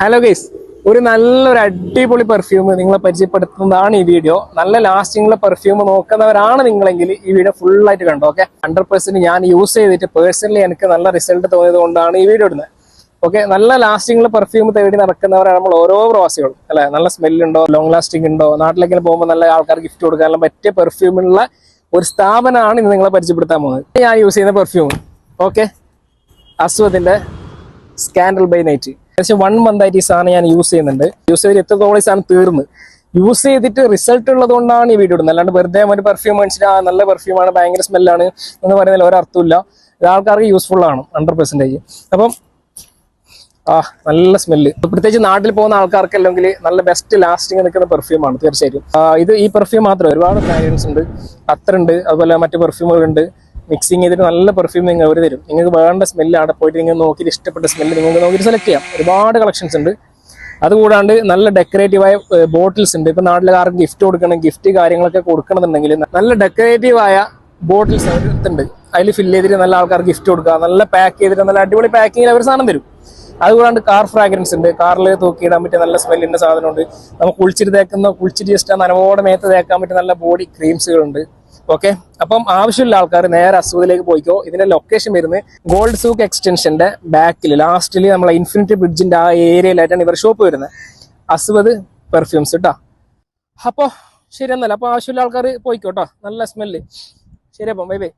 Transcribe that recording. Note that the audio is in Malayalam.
ഹലോ ഗൈസ് ഒരു നല്ലൊരു അടിപൊളി പെർഫ്യൂം നിങ്ങളെ പരിചയപ്പെടുത്തുന്നതാണ് ഈ വീഡിയോ നല്ല ലാസ്റ്റിംഗുള്ള പെർഫ്യൂം നോക്കുന്നവരാണ് നിങ്ങളെങ്കിൽ ഈ വീഡിയോ ഫുൾ ആയിട്ട് കണ്ടോ ഓക്കെ ഹൺഡ്രഡ് പെർസെന്റ് ഞാൻ യൂസ് ചെയ്തിട്ട് പേഴ്സണലി എനിക്ക് നല്ല റിസൾട്ട് തോന്നിയത് കൊണ്ടാണ് ഈ വീഡിയോ ഇടുന്നത്. ഓക്കെ നല്ല ലാസ്റ്റിംഗുള്ള പെർഫ്യൂം തേടി നടക്കുന്നവരാണ് നമ്മൾ ഓരോ പ്രവാസികളും അല്ലെ? നല്ല സ്മെല്ലുണ്ടോ ലോങ് ലാസ്റ്റിംഗ് ഉണ്ടോ? നാട്ടിലേക്ക് പോകുമ്പോൾ നല്ല ആൾക്കാർ ഗിഫ്റ്റ് കൊടുക്കാനുള്ള പറ്റിയ പെർഫ്യൂമുള്ള ഒരു സ്ഥാപനമാണ് ഇന്ന് നിങ്ങളെ പരിചയപ്പെടുത്താൻ പോകുന്നത്. ഞാൻ യൂസ് ചെയ്യുന്ന പെർഫ്യൂം ഓക്കെ അസ്വദിന്റെ സ്കാൻഡൽ ബൈ നൈറ്റ് ഏകദേശം വൺ മന്ത് ആയിട്ട് ഈ സാധനം ഞാൻ യൂസ് ചെയ്യുന്നുണ്ട്. യൂസ് ചെയ്ത് എത്രത്തോളം ഈ സാധനം തീർന്ന്? യൂസ് ചെയ്തിട്ട് റിസൾട്ട് ഉള്ളത് കൊണ്ടാണ് ഈ വീഡിയോ ഇടുന്നത്. അല്ലാണ്ട് വെറുതെ ഒരു പെർഫ്യൂം മേടിച്ചിട്ട് ആ നല്ല പെർഫ്യൂമാണ് ഭയങ്കര സ്മെല്ലാണ് എന്ന് പറയുന്നതിൽ ഒരർത്ഥമില്ല ഇത് ആൾക്കാർക്ക് യൂസ്ഫുൾ ആണ് ഹൺഡ്രഡ് പെർസെന്റേജ് അപ്പം ആ നല്ല സ്മെല്ല് പ്രത്യേകിച്ച് നാട്ടിൽ പോകുന്ന ആൾക്കാർക്ക് അല്ലെങ്കിൽ നല്ല ബെസ്റ്റ് ലാസ്റ്റിംഗ് നിൽക്കുന്ന പെർഫ്യൂമാണ് തീർച്ചയായിട്ടും. ഇത് ഈ പെർഫ്യൂം മാത്രമേ ഒരുപാട് ഫ്രാഗ്രൻസ് ഉണ്ട്. അത്ര ഉണ്ട് അതുപോലെ മറ്റു പെർഫ്യൂമുകളുണ്ട് മിക്സിങ് ചെയ്തിട്ട് നല്ല പെർഫ്യൂം നിങ്ങൾ അവർ തരും. നിങ്ങൾക്ക് വേണ്ട സ്മെല്ല് അവിടെ പോയിട്ട് നിങ്ങൾ നോക്കിയിട്ട് ഇഷ്ടപ്പെട്ട സ്മെല്ല് നിങ്ങൾക്ക് നോക്കിയിട്ട് സെലക്ട് ചെയ്യാം. ഒരുപാട് കളക്ഷൻസ് ഉണ്ട്. അതുകൂടാണ്ട് നല്ല ഡെക്കറേറ്റീവായ ബോട്ടിൽസ് ഉണ്ട്. ഇപ്പം നാട്ടിലെ ആർക്കും ഗിഫ്റ്റ് കൊടുക്കണം ഗിഫ്റ്റ് കാര്യങ്ങളൊക്കെ കൊടുക്കണമെന്നുണ്ടെങ്കിൽ നല്ല ഡെക്കറേറ്റീവായ ബോട്ടിൽസ് അവരുണ്ട് അതിൽ ഫില്ല് ചെയ്തിട്ട് നല്ല ആൾക്കാർക്ക് ഗിഫ്റ്റ് കൊടുക്കുക നല്ല പാക്ക് ചെയ്തിട്ട് നല്ല അടിപൊളി പാക്കിങ്ങിൽ അവർ സാധനം തരും. അതുകൂടാണ്ട് കാർ ഫ്രാഗ്രൻസ് ഉണ്ട്. കാറിൽ തൂക്കിയിടാൻ പറ്റിയ നല്ല സ്മെല്ലിന്റെ സാധനമുണ്ട്. നമുക്ക് കുളിച്ചിട്ട് തേക്കുന്ന കുളിച്ചിട്ട് ജസ്റ്റ് നനവോടെ മേത്ത് തേക്കാൻ പറ്റിയ നല്ല ബോഡി ക്രീംസുകളുണ്ട് ഓക്കെ അപ്പം ആവശ്യമുള്ള ആൾക്കാർ നേരെ അസുഖത്തിലേക്ക് പോയിക്കോ. ഇതിന്റെ ലൊക്കേഷൻ വരുന്നത് ഗോൾഡ് സൂക്ക് എക്സ്റ്റൻഷന്റെ ബാക്കിൽ ലാസ്റ്റിൽ നമ്മളെ ഇൻഫിനിറ്റി ബ്രിഡ്ജിന്റെ ആ ഏരിയയിലായിട്ടാണ് ഇവർ ഷോപ്പ് വരുന്നത്. അസ്വദ് പെർഫ്യൂംസ് കേട്ടോ അപ്പോൾ ശരി എന്നല്ല അപ്പോൾ ആവശ്യമുള്ള ആൾക്കാർ പോയിക്കോട്ടോ. നല്ല സ്മെല്ല് ശരി അപ്പം ബൈ ബൈ